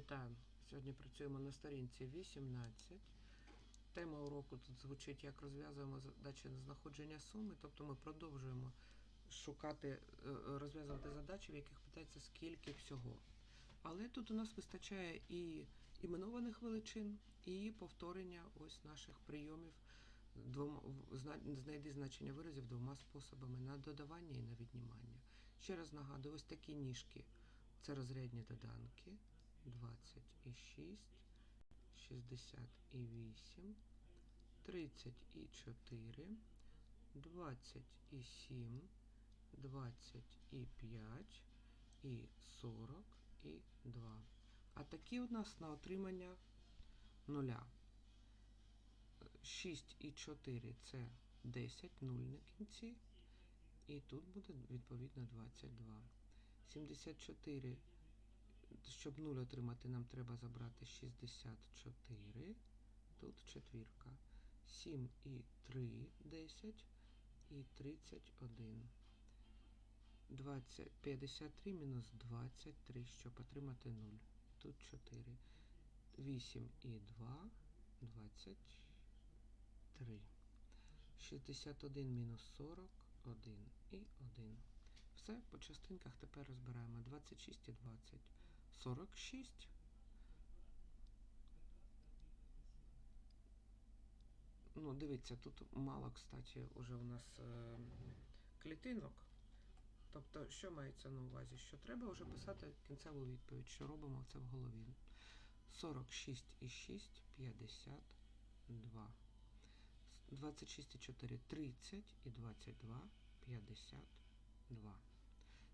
Вітаю! Сьогодні працюємо на сторінці 18. Тема уроку тут звучить, як розв'язуємо задачі на знаходження суми. Тобто ми продовжуємо шукати, е, розв'язувати задачі, в яких питається скільки всього. Але тут у нас вистачає і іменованих величин, і повторення ось наших прийомів. Двома, знайди значення виразів двома способами на додавання і на віднімання. Ще раз нагадую, ось такі ніжки це розрядні доданки. 26, 68, 34, 27, 25 і 42. А такі у нас на отримання нуля. 6 і 4 це 10, 0 на кінці. І тут буде відповідно 22. 74 щоб 0 отримати, нам треба забрати 64. Тут четвірка. 7 і 3, 10 і 31. 20, 53 мінус 23, щоб отримати 0. Тут 4. 8 і 2, 23. 61 мінус 40, 1 і 1. Все, по частинках тепер розбираємо 26 і 20. 46. Ну, дивіться, тут мало, кстати, уже у нас е, клітинок. Тобто, що мається на увазі? Що треба вже писати кінцеву відповідь, що робимо це в голові. 46 і 6, 52. 26 і 4, 30 і 22, 52.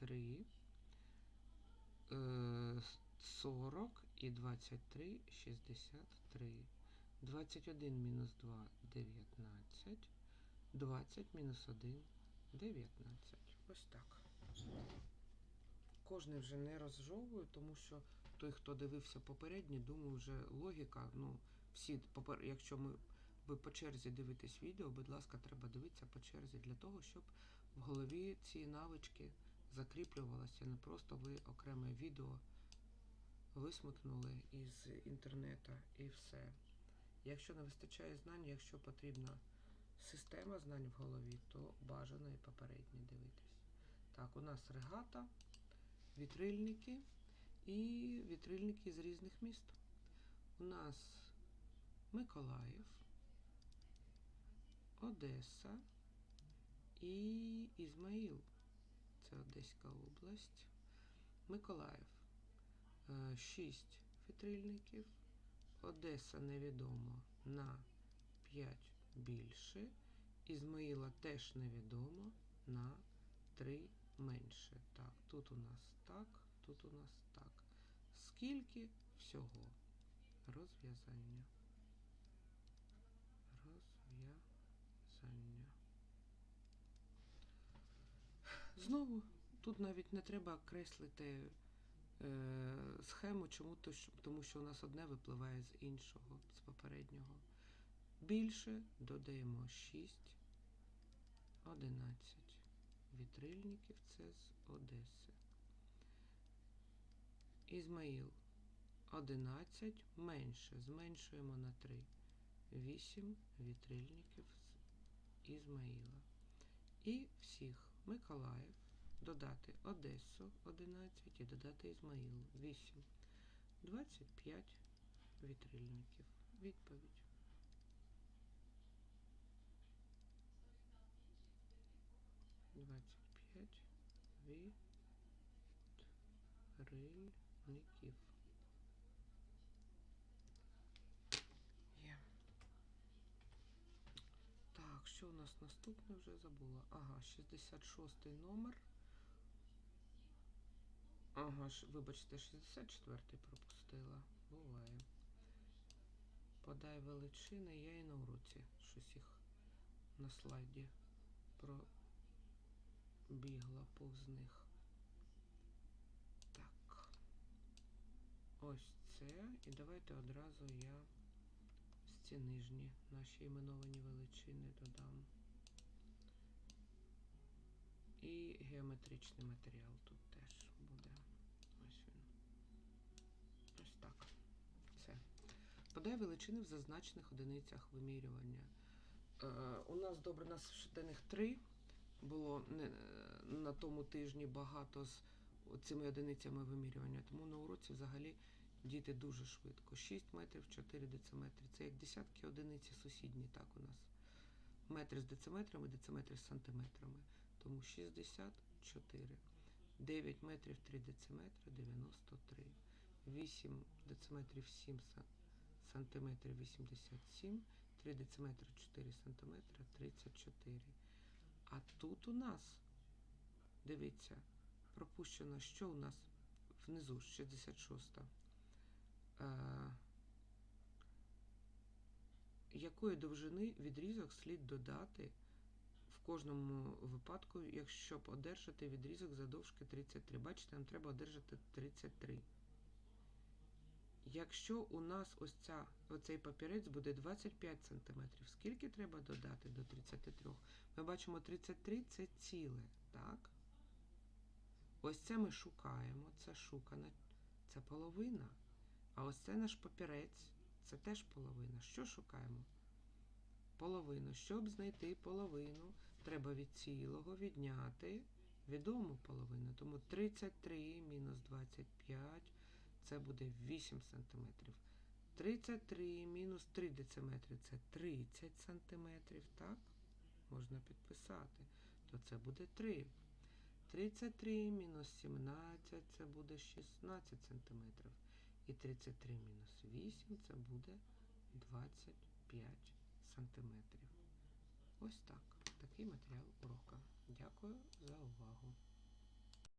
3, 40 і 23, 63. 21 мінус 2 19. 20 мінус 1 19. Ось так. Кожний вже не розжовую, тому що той, хто дивився попередні, думаю, вже логіка. Ну, всі, якщо ми ви по черзі дивитесь відео, будь ласка, треба дивитися по черзі для того, щоб в голові ці навички закріплювалися. Не просто ви окреме відео висмикнули із інтернету і все. Якщо не вистачає знань, якщо потрібна система знань в голові, то бажано і попередні дивитись. Так, у нас регата, вітрильники і вітрильники з різних міст. У нас Миколаїв, Одеса і Ізмаїл. Це Одеська область. Миколаїв. 6 вітрильників. Одеса невідомо на 5 більше. Ізмаїла теж невідомо на 3 менше. Так, тут у нас так, тут у нас так. Скільки всього? Розв'язання. Знову тут навіть не треба креслити е, схему, чому то, тому що у нас одне випливає з іншого, з попереднього. Більше додаємо 6, 11 вітрильників, це з Одеси. Ізмаїл 11, менше, зменшуємо на 3. 8 вітрильників з Ізмаїла. І всіх Миколаїв додати Одесу 11 і додати Ізмаїл 8. 25 вітрильників. Відповідь. Двадцять п'ять вітрильників. Є. Так, що у нас наступне вже забула? Ага, 66 номер. Ага, вибачте, 64-й пропустила. Буває. Подай величини, я і на уроці щось їх на слайді пробігла повз них. Так. Ось це. І давайте одразу я ось ці нижні наші іменовані величини додам. І геометричний матеріал тут теж буде. Ось він. Ось так. Все. Подай величини в зазначених одиницях вимірювання. Е, у нас добре, нас щоденних три. Було е, на тому тижні багато з цими одиницями вимірювання. Тому на уроці взагалі діти дуже швидко. 6 метрів, 4 дециметри. Це як десятки одиниці сусідні, так у нас. Метр з дециметрами, дециметр з сантиметрами. Тому 64. 9 метрів 3 дециметри 93. 8 дециметрів 7 са- сантиметрів 87. 3 дециметри 4 сантиметри 34. А тут у нас, дивіться, пропущено, що у нас внизу 66. Е, якої довжини відрізок слід додати в кожному випадку, якщо одержати відрізок задовжки 33. Бачите, нам треба одержати 33. Якщо у нас ось ця, оцей папірець буде 25 см, скільки треба додати до 33? Ми бачимо 33 це ціле, так? Ось це ми шукаємо, це шукана, це половина. А ось це наш папірець, це теж половина. Що шукаємо? Половину. Щоб знайти половину, треба від цілого відняти відому половину. Тому 33 мінус 25 це буде 8 сантиметрів. 33 мінус 3 дециметри це 30 сантиметрів, так? Можна підписати. То це буде 3. 33 мінус 17 це буде 16 сантиметрів. І 33 мінус 8 це буде 25 сантиметрів. Ось так. Такий матеріал урока. Дякую за увагу.